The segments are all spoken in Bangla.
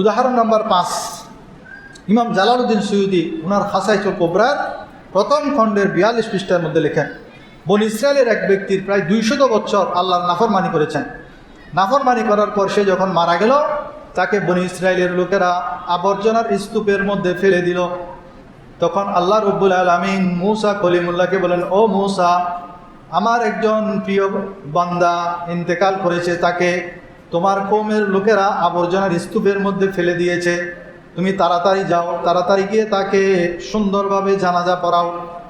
উদাহরণ নম্বর পাঁচ। ইমাম জালালউদ্দিন সৈয়দি ওনার খাসাইচুল কোবরার প্রথম খণ্ডের বিয়াল্লিশ পৃষ্ঠার মধ্যে লেখেন, বন ইসরায়েলের এক ব্যক্তির প্রায় দুইশত বছর আল্লাহর নাফরমানি করেছেন। নাফরমানি করার পর সে যখন মারা গেল, তাকে বনি ইসরায়েলের লোকেরা আবর্জনার স্তূপের মধ্যে ফেলে দিল। তখন আল্লাহ রব্বুল আলমিন মূসা কলিমুল্লাহকে বলেন, ও মূসা, আমার একজন প্রিয় বান্দা ইন্তেকাল করেছে, তাকে তোমার কৌমের লোকেরা আবর্জনার স্তূপের মধ্যে ফেলে দিয়েছে। তুমি তাড়াতাড়ি যাও, তাড়াতাড়ি গিয়ে তাকে সুন্দরভাবে জানাজা পড়াও,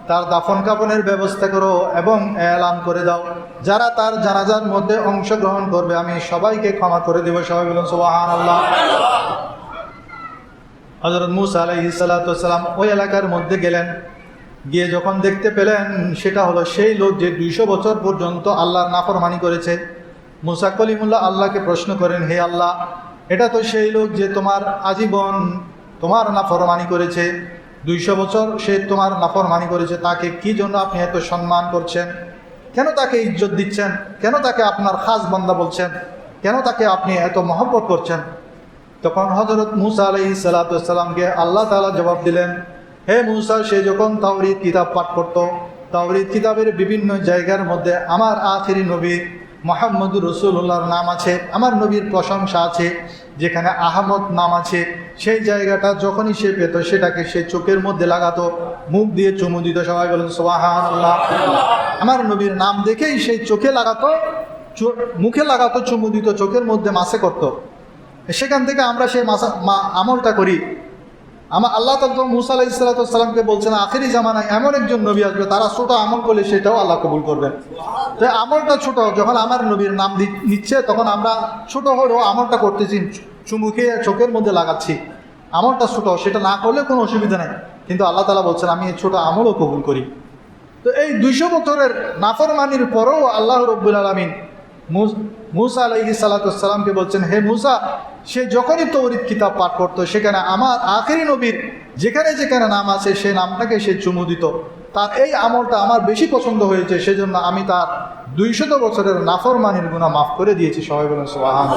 তার দাফন কাফনের ব্যবস্থা করো এবং এলান করে দাও। যারা তার জানাজার মধ্যে অংশগ্রহণ করবে, আমি সবাইকে ক্ষমা করে দেবো। সবাই বলুন সোহান আল্লাহ হজরত মুসা আলাইহি সালাতাম ওই এলাকার মধ্যে গেলেন। গিয়ে যখন দেখতে পেলেন, সেটা হলো সেই লোক যে দুইশো বছর পর্যন্ত আল্লাহর নাফরমানি করেছে। মুসা কলিমুল্লাহ আল্লাহকে প্রশ্ন করেন, হে আল্লাহ, এটা তো সেই লোক যে তোমার আজীবন তোমার নাফরমানি করেছে, দুইশো বছর সে তোমার নাফরমানি করেছে, তাকে কি জন্য আপনি এত সম্মান করছেন? কেন তাকে ইজ্জত দিচ্ছেন? কেন তাকে আপনার খাস বান্দা বলছেন? কেন তাকে আপনি এত মহব্বত করছেন? তখন হজরত মুসা আলহি সালাতামকে আল্লাহ তালা জবাব দিলেন, হে মুসা, সে যখন তাওরিদ কিতাব পাঠ করত তাওরিদ কিতাবের বিভিন্ন জায়গার মধ্যে আমার আখিরি নবী মোহাম্মদুর রসুল্লাহর নাম আছে, আমার নবীর প্রশংসা আছে, যেখানে আহমদ নাম আছে, সেই জায়গাটা যখনই সে পেত, সেটাকে সে চোখের মধ্যে লাগাতো, মুখ দিয়ে চুমু দিত, সবাই বলেন সোহান্লাহ আমার নবীর নাম দেখেই সেই চোখে লাগাতো মুখে লাগাতো, চুমু দিত, চোখের মধ্যে মাসে করতো। সেখান থেকে আমরা সেই মাসা আমলটা করি। আমার আল্লাহ তাল মুসা আলাহ ইসলাতামকে বলছেন, আখেরি জামানায় এমন একজন নবী আসবে, তারা ছোট আমল করলে সেটাও আল্লাহ কবুল করবেন। তো আমলটা ছোট, যখন আমার নবীর নাম নিচ্ছে, তখন আমরা ছোট হলেও আমলটা করতেছি, চুমুকে, চোখের মধ্যে লাগাচ্ছি। আমলটা ছোট, সেটা না করলে কোনো অসুবিধা নেই। কিন্তু আল্লাহ তালা বলছেন, আমি এই ছোট আমলও কবুল করি। তো এই দুইশো বছরের নাফরমানির পরেও আল্লাহ রব্বুল আলমিন মুসা আলাইহি সালাতামকে বলছেন, হে মুসা, সে যখনই তৌরিদ কিতাব পাঠ করতো, সেখানে আমার আখেরি নবীর যেখানে যেখানে নাম আছে, সে নামটাকে সে চুমু দিত। তার এই আমলটা আমার বেশি পছন্দ হয়েছে, সেজন্য আমি তার দুইশত বছরের নাফরমানির গুণা মাফ করে দিয়েছি, সবাই বলেন সোহান